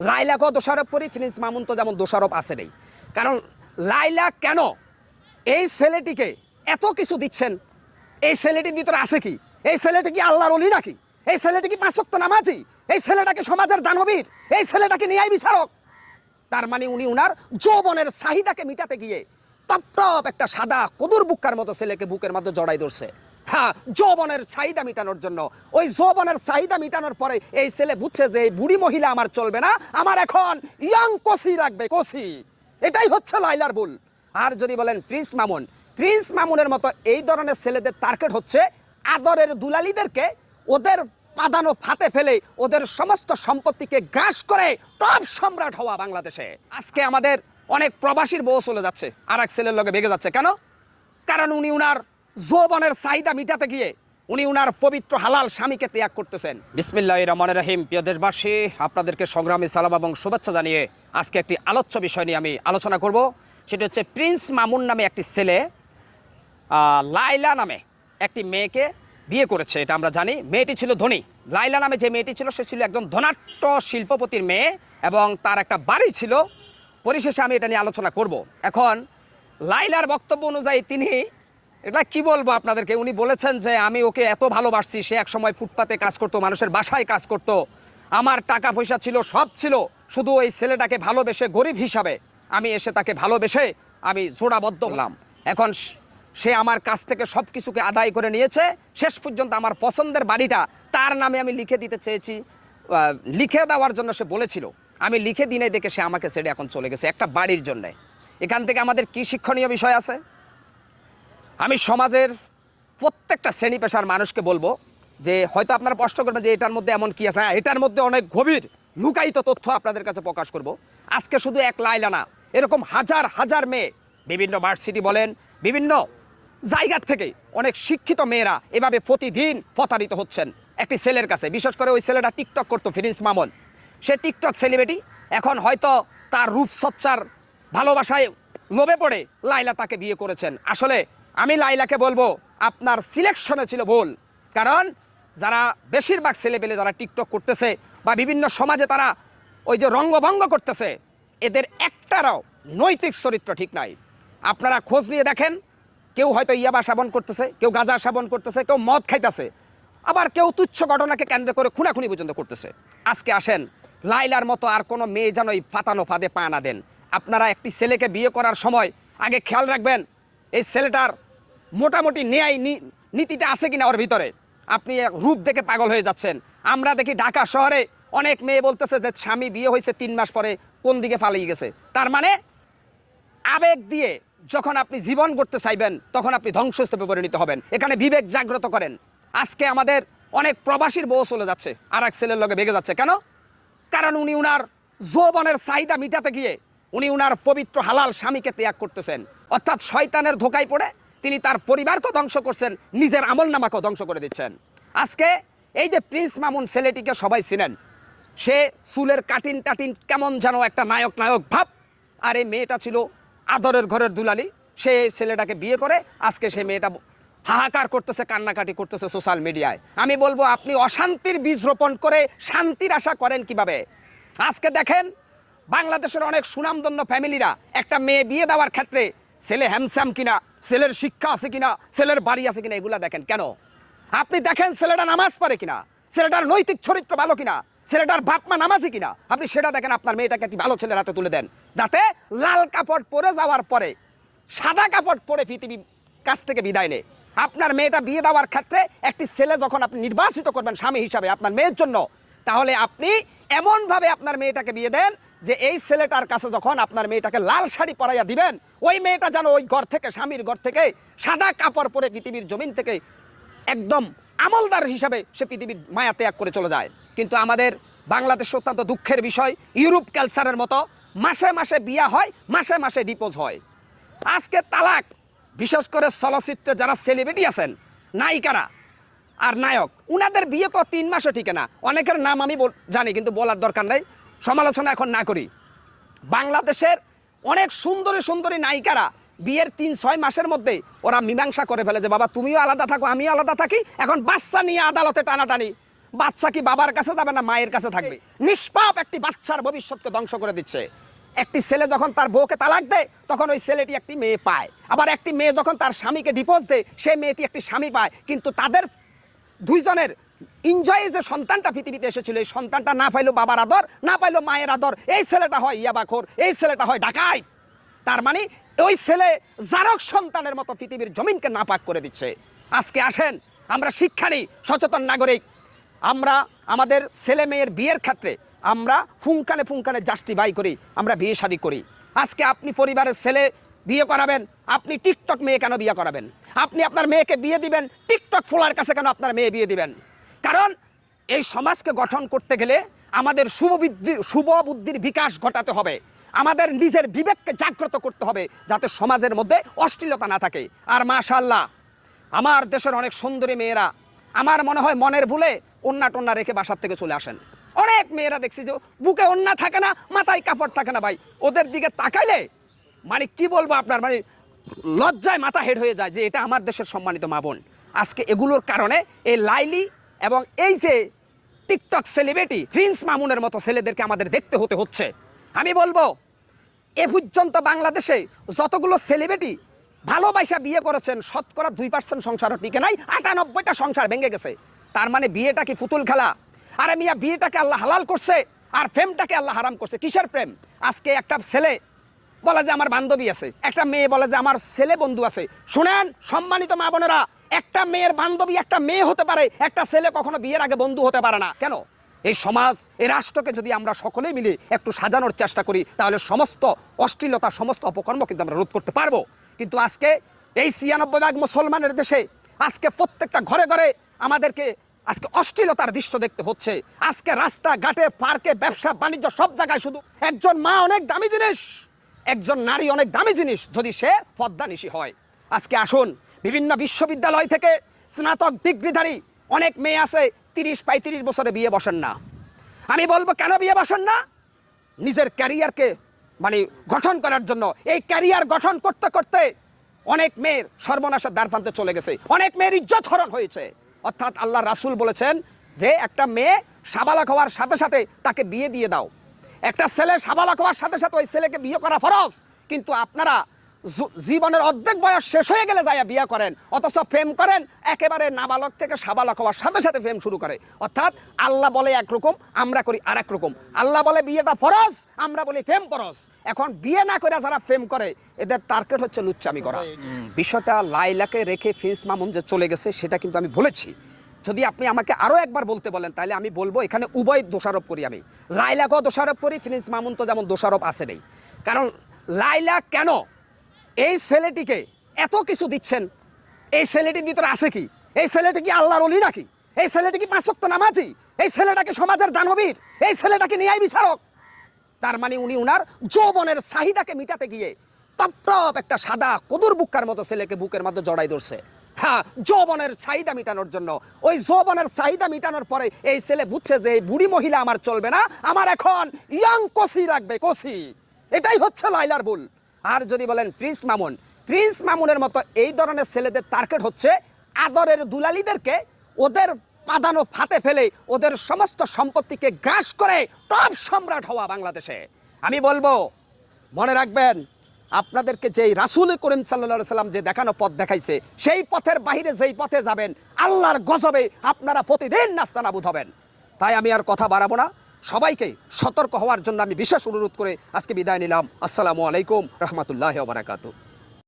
লাইলাকেও দোষারোপ করি, ফিনিস মামুন তো যেমন দোষারোপ আছে নেই। কারণ লাইলা কেন এই ছেলেটিকে এত কিছু দিচ্ছেন? এই ছেলেটির ভিতরে আছে কি? এই ছেলেটি কি আল্লাহর অলি নাকি? এই ছেলেটি কি পাঁচক্ত নামাজি? এই ছেলেটাকে সমাজের দানবীর? এই ছেলেটাকে ন্যায় বিচারক? তার মানে উনি উনার যৌবনের চাহিদাকে মিটাতে গিয়ে টপ একটা সাদা কদুর বুক্কার মতো ছেলেকে বুকের মধ্যে জড়াই ধরছে। হ্যাঁ যৌবনের চাহিদা মিটানোর জন্য। ওই যৌবনের চাহিদা মিটানোর পরে এই ছেলে বুঝছে যে এই বুড়ি মহিলা আমার চলবে না, আমার এখন ইয়াং কষি রাখবে কষি এটাই হচ্ছে লাইলার ভুল। আর যদি বলেন প্রিন্স মামুন, প্রিন্স মামুনের মতো এই ধরনের ছেলেদের টার্গেট হচ্ছে আদরের দুলালিদেরকে ওদের পাদানো ফাতে ফেলে ওদের সমস্ত সম্পত্তিকে গ্রাস করে টপ সম্রাট হওয়া বাংলাদেশে। আজকে আমাদের অনেক প্রবাসীর বউ চলে যাচ্ছে আর এক ছেলের লগে বেগে যাচ্ছে। কেন? কারণ উনি উনার যৌবনের চাহিদা মিটাতে গিয়ে উনি উনার পবিত্র হালাল স্বামীকে ত্যাগ করতেছেন। বিসমিল্লাহ রহমান রহিম। প্রিয় দেশবাসী, আপনাদেরকে সংগ্রামী সালাম এবং শুভেচ্ছা জানিয়ে আজকে একটি আলোচ্য বিষয় নিয়ে আমি আলোচনা করব। সেটা হচ্ছে প্রিন্স মামুন নামে একটি ছেলে লাইলা নামে একটি মেয়েকে বিয়ে করেছে, এটা আমরা জানি। মেয়েটি ছিল ধনী। লাইলা নামে যে মেয়েটি ছিল, সে ছিল একজন ধনাট্য শিল্পপতির মেয়ে এবং তার একটা বাড়ি ছিল। পরিশেষে আমি এটা নিয়ে আলোচনা করব। এখন লাইলার বক্তব্য অনুযায়ী তিনি এটা কি বলব আপনাদেরকে? উনি বলেছেন যে আমি ওকে এত ভালোবাসছি, সে এক সময় ফুটপাতে কাজ করতো, মানুষের বাসায় কাজ করতো। আমার টাকা পয়সা ছিল, সব ছিল। শুধু ওই ছেলেটাকে ভালোবেসে, গরিব হিসাবে আমি এসে তাকে ভালোবেসে আমি জোড়াবদ্ধ হলাম। এখন সে আমার কাছ থেকে সব কিছুকে আদায় করে নিয়েছে। শেষ পর্যন্ত আমার পছন্দের বাড়িটা তার নামে আমি লিখে দিতে চেয়েছি। লিখে দেওয়ার জন্য সে বলেছিল। আমি লিখে দিনে দেখে সে আমাকে ছেড়ে এখন চলে গেছে, একটা বাড়ির জন্যে। এখান থেকে আমাদের কি শিক্ষণীয় বিষয় আছে? আমি সমাজের প্রত্যেকটা শ্রেণি পেশার মানুষকে বলব যে হয়তো আপনারা প্রশ্ন করবেন যে এটার মধ্যে এমন কি আছে? হ্যাঁ এটার মধ্যে অনেক গভীর লুকায়িত তথ্য আপনাদের কাছে প্রকাশ করব। আজকে শুধু এক লাইলা না এরকম হাজার হাজার মেয়ে বিভিন্ন ভার্সিটি বলেন, বিভিন্ন জায়গার থেকে অনেক শিক্ষিত মেয়েরা এভাবে প্রতিদিন প্রতারিত হচ্ছেন একটি ছেলের কাছে। বিশেষ করে ওই ছেলেটা টিকটক করতো, ফিরিন্স মামন। সে টিকটক সেলিব্রিটি এখন হয়তো তার রূপসচ্চার ভালোবাসায় লোভে পড়ে লাইলা তাকে বিয়ে করেছেন। আসলে আমি লাইলাকে বলব, আপনার সিলেকশনে ছিল ভুল। কারণ যারা বেশিরভাগ ছেলেপেলে যারা টিকটক করতেছে বা বিভিন্ন সমাজে তারা ওই যে রঙ্গভঙ্গ করতেছে, এদের একটারও নৈতিক চরিত্র ঠিক নাই। আপনারা খোঁজ নিয়ে দেখেন, কেউ হয়তো ইয়াবা সেবন করতেছে, কেউ গাঁজা সেবন করতেছে, কেউ মদ খাইতেছে, আবার কেউ তুচ্ছ ঘটনাকে কেন্দ্র করে খুনাখুনি পর্যন্ত করতেছে। আজকে আসেন, লাইলার মতো আর কোনো মেয়ে যেন এই ফাতানো ফাঁদে পা না দেন। আপনারা একটি ছেলেকে বিয়ে করার সময় আগে খেয়াল রাখবেন, এই ছেলেটার মোটামুটি ন্যায় নীতিটা আছে কিনা ওর ভিতরে? আপনি রূপ দেখে পাগল হয়ে যাচ্ছেন। আমরা দেখি ঢাকা শহরে অনেক মেয়ে বলতেছে যে স্বামী বিয়ে হয়েছে তিন মাস পরে, কোন দিকে পালিয়ে গেছে? তার মানে আবেগ দিয়ে যখন আপনি জীবন করতে চাইবেন, তখন আপনি ধ্বংসস্তূপে পরিণত হবেন। এখানে বিবেক জাগ্রত করেন। আজকে আমাদের অনেক প্রবাসীর বউ চলে যাচ্ছে, আর এক ছেলের লগে বেগে যাচ্ছে। কেন? কারণ উনি উনার যৌবনের চাহিদা মিটাতে গিয়ে উনি উনার পবিত্র হালাল স্বামীকে ত্যাগ করতেছেন। অর্থাৎ শয়তানের ধোকায় পড়ে তিনি তার পরিবারকে ধ্বংস করছেন, নিজের আমল নামাকেও ধ্বংস করে দিচ্ছেন। আজকে এই যে প্রিন্স মামুন ছেলেটিকে সবাই চিনেন, সে চুলের কাটিন টাটিন কেমন যেন একটা নায়ক নায়ক ভাব। আর এই মেয়েটা ছিল আদরের ঘরের দুলালি, সে ছেলেটাকে বিয়ে করে আজকে সে মেয়েটা হাহাকার করতেছে, কান্নাকাটি করতেছে সোশ্যাল মিডিয়ায়। আমি বলব, আপনি অশান্তির বীজ রোপণ করে শান্তির আশা করেন কীভাবে? আজকে দেখেন, বাংলাদেশের অনেক সুনামধন্য ফ্যামিলিরা একটা মেয়ে বিয়ে দেওয়ার ক্ষেত্রে ছেলে হ্যামস্যাম কিনা, ছেলের শিক্ষা আছে কিনা, ছেলের বাড়ি আছে কিনা, এগুলা দেখেন। কেন? আপনি দেখেন ছেলেটা নামাজ পড়ে কিনা, ছেলেটার নৈতিক চরিত্র ভালো কিনা, ছেলেটার বাপ মা নামাজি কিনা। আপনি সেটা দেখেন, আপনার মেয়েটাকে একটি ভালো ছেলের হাতে তুলে দেন, যাতে লাল কাপড় পরে যাওয়ার পরে, সাদা কাপড় পরে পৃথিবী কাছ থেকে বিদায় নেয়। আপনার মেয়েটা বিয়ে দেওয়ার ক্ষেত্রে একটি ছেলে যখন আপনি নির্বাচিত করবেন, স্বামী হিসাবে আপনার মেয়ের জন্য, তাহলে আপনি এমনভাবে আপনার মেয়েটাকে বিয়ে দেন যে এই ছেলেটার কাছে যখন আপনার মেয়েটাকে লাল শাড়ি পরাইয়া দিবেন, ওই মেয়েটা যেন ওই ঘর থেকে, স্বামীর ঘর থেকে সাদা কাপড় পরে পৃথিবীর জমিন থেকে একদম আমলদার হিসাবে সে পৃথিবীর মায়া ত্যাগ করে চলে যায়। কিন্তু আমাদের বাংলাদেশ অত্যন্ত দুঃখের বিষয়, ইউরোপ ক্যালচারের মতো মাসে মাসে বিয়া হয়, মাসে মাসে ডিপোজ হয়। আজকে তালাক, বিশেষ করে চলচ্চিত্রে যারা সেলিব্রিটি আছেন, নায়িকারা আর নায়ক, উনাদের বিয়ে তো তিন মাসও ঠিক না। অনেকের নাম আমি জানি, কিন্তু বলার দরকার নেই। সমালোচনা এখন না করি। বাংলাদেশের অনেক সুন্দরী সুন্দরী নায়িকারা বিয়ের তিন, ছয় মাসের মধ্যে ওরা মীমাংসা করে ফেলে যে, বাবা, তুমিও আলাদা থাকো, আমিও আলাদা থাকি। এখন বাচ্চা নিয়ে আদালতে টানাটানি। বাচ্চা কি বাবার কাছে যাবে না মায়ের কাছে থাকবে? নিষ্পাপ একটি বাচ্চার ভবিষ্যৎকে ধ্বংস করে দিচ্ছে। একটি ছেলে যখন তার বউকে তালাক দেয়, তখন ওই ছেলেটি একটি মেয়ে পায়। আবার একটি মেয়ে যখন তার স্বামীকে ডিভোর্স দেয় সেই মেয়েটি একটি স্বামী পায়। কিন্তু তাদের দুইজনের এনজয়ে যে সন্তানটা পৃথিবীতে এসেছিল, এই সন্তানটা না পাইলো বাবার আদর, না পাইলো মায়ের আদর, এই ছেলেটা হয় ইয়াবাখোর, এই ছেলেটা হয় ডাকাই তার মানে ওই ছেলে জারক সন্তানের মতো পৃথিবীর জমিনকে নাপাক করে দিচ্ছে। আজকে আসেন, আমরা শিক্ষা নিই সচেতন নাগরিক। আমরা আমাদের ছেলে মেয়ের বিয়ের ক্ষেত্রে আমরা ফুঙ্কানে ফুঙ্কানে জাস্টিফাই করি, আমরা বিয়ে শাদী করি। আজকে আপনি পরিবারের ছেলে বিয়ে করাবেন, আপনি টিকটক মেয়ে কেন বিয়ে করাবেন? আপনি আপনার মেয়েকে বিয়ে দিবেন, টিকটক ফোলার কাছে কেন আপনার মেয়ে বিয়ে দিবেন? কারণ এই সমাজকে গঠন করতে গেলে আমাদের শুভ বুদ্ধির শুভ বুদ্ধির বিকাশ ঘটাতে হবে। আমাদের নিজের বিবেককে জাগ্রত করতে হবে যাতে সমাজের মধ্যে অশ্লীলতা না থাকে। আর মাশাল্লাহ আমার দেশের অনেক সুন্দরী মেয়েরা আমার মনে হয় মনের ভুলে অন্যা টন্যা রেখে বাসার থেকে চলে আসেন। অনেক মেয়েরা দেখছি যে বুকে অন্যা থাকে না, মাথায় কাপড় থাকে না ভাই। ওদের দিকে তাকাইলে মানে কি বলব আপনার মানে লজ্জায় মাথা হেড হয়ে যায় যে এটা আমার দেশের সম্মানিত মা বোন। আজকে এগুলোর কারণে এই লাইলি এবং এই যে টিকটক সেলিব্রিটি প্রিন্স মামুনের মতো ছেলেদেরকে আমাদের দেখতে হতে হচ্ছে, আমি বলব, এ পর্যন্ত বাংলাদেশে যতগুলো সেলিব্রিটি ভালোবাসা বিয়ে করেছেন, শতকরা দুই পার্সেন্ট সংসারও টিকে নাই, আটানব্বইটা সংসার ভেঙে গেছে। তার মানে বিয়েটা কি ফুতুল খেলা? আরে মিয়া, বিয়েটাকে আল্লাহ হালাল করছে আর প্রেমটাকে আল্লাহ হারাম করছে। কিসের প্রেম? আজকে একটা ছেলে বলে যে আমার বান্ধবী আছে, একটা মেয়ে বলে যে আমার ছেলে বন্ধু আছে। শুনেন, সম্মানিত মা বোনেরা একটা মেয়ের বান্ধবী, একটা মেয়ে হতে পারে, একটা ছেলে কখনো বিয়ের আগে বন্ধু হতে পারে না। কেন? এই সমাজ, এই রাষ্ট্রকে যদি আমরা সকলেই মিলে একটু সাজানোর চেষ্টা করি, তাহলে সমস্ত অশ্লীলতা, সমস্ত অপকর্ম কিন্তু আমরা রোধ করতে পারব। কিন্তু আজকে এই ছিয়ানব্বই ভাগ মুসলমানের দেশে, আজকে প্রত্যেকটা ঘরে ঘরে আমাদেরকে আজকে অশ্লীলতার দৃশ্য দেখতে হচ্ছে। আজকে রাস্তা ঘাটে পার্কে, ব্যবসা, বাণিজ্য, সব জায়গায় শুধু একজন মা অনেক দামি জিনিস, একজন নারী অনেক দামি জিনিস, যদি সে পদ্মানিশী হয়। আজকে আসুন বিভিন্ন বিশ্ববিদ্যালয় থেকে স্নাতক ডিগ্রিধারী অনেক মেয়ে আছে, তিরিশ পঁয়ত্রিশ বছরে বিয়ে বসেন না। আমি বলব, কেন বিয়ে বসেন না? নিজের ক্যারিয়ারকে মানে গঠন করার জন্য। এই ক্যারিয়ার গঠন করতে করতে অনেক মেয়ের সর্বনাশের দ্বার প্রান্তে চলে গেছে। অনেক মেয়ের ইজ্জত হরণ হয়েছে। অর্থাৎ আল্লাহ রাসূল বলেছেন যে, একটা মেয়ে সাবালক হওয়ার সাথে সাথে তাকে বিয়ে দিয়ে দাও। একটা ছেলে সাবালক হওয়ার সাথে সাথে ওই ছেলেকে বিয়ে করা ফরজ। কিন্তু আপনারা জীবনের অর্ধেক বয়স শেষ হয়ে গেলে যাইয়া বিয়ে করেন অথচ প্রেম করেন একেবারে নাবালক থেকে সাবালক হওয়ার সাথে সাথে প্রেম শুরু করে। অর্থাৎ আল্লাহ বলে একরকম আমরা করি আর এক রকম আল্লাহ বলে বিয়েটা ফরজ আমরা বলি প্রেম ফরজ। এখন বিয়ে না করে যারা প্রেম করে এদের টার্গেট হচ্ছে লুচ্চামি করা। বিষয়টা লাইলাকে রেখে ফিন্স মামুন যে চলে গেছে সেটা কিন্তু আমি বলেছি। যদি আপনি আমাকে আরও একবার বলতে বলেন তাহলে আমি বলব এখানে উভয় দোষারোপ করি আমি। লাইলাকেও দোষারোপ করি ফিনিস মামুন তো যেমন দোষারোপ আসে নেই। কারণ লাইলা কেন এই ছেলেটিকে এত কিছু দিচ্ছেন। এই ছেলেটির ভিতরে আছে কি? এই ছেলেটি কি আল্লাহর অলি নাকি? এই ছেলেটি কি পাঁচক্ত নামাজি? এই ছেলেটাকে সমাজের দানবীর? এই ছেলেটাকে ন্যায় বিচারক? তার মানে উনি উনার যৌবনের চাহিদাকে মিটাতে গিয়ে টপ একটা সাদা কদুর বুক্কার মতো ছেলেকে বুকের মধ্যে জড়াই ধরছে। হ্যাঁ যৌবনের চাহিদা মিটানোর জন্য। ওই যৌবনের চাহিদা মিটানোর পরে এই ছেলে বুঝছে যে এই বুড়ি মহিলা আমার চলবে না। আমার এখন ইয়াং কষি রাখবে কষি এটাই হচ্ছে লাইলার ভুল। আর যদি বলেন প্রিন্স মামুন, প্রিন্স মামুনের মতো এই ধরনের ছেলেদের টার্গেট হচ্ছে আদরের দুলালিদেরকে ওদের পাদানো ফাতে ফেলে ওদের সমস্ত সম্পত্তিকে গ্রাস করে টপ সম্রাট হওয়া বাংলাদেশে। আমি বলব, মনে রাখবেন, আপনাদেরকে যেই রাসুল করিম সাল্লা সাল্লাম যে দেখানো পথ দেখাইছে, সেই পথের বাইরে যেই পথে যাবেন, আল্লাহর গজবে আপনারা প্রতিদিন নাস্তানাবুদ হবেন। তাই আমি আর কথা বাড়াবো না। সবাইকে সতর্ক হওয়ার জন্য আমি বিশেষ অনুরোধ করে আজকে বিদায় নিলাম। আসসালামু আলাইকুম রহমতুল্লাহ বারাকাতু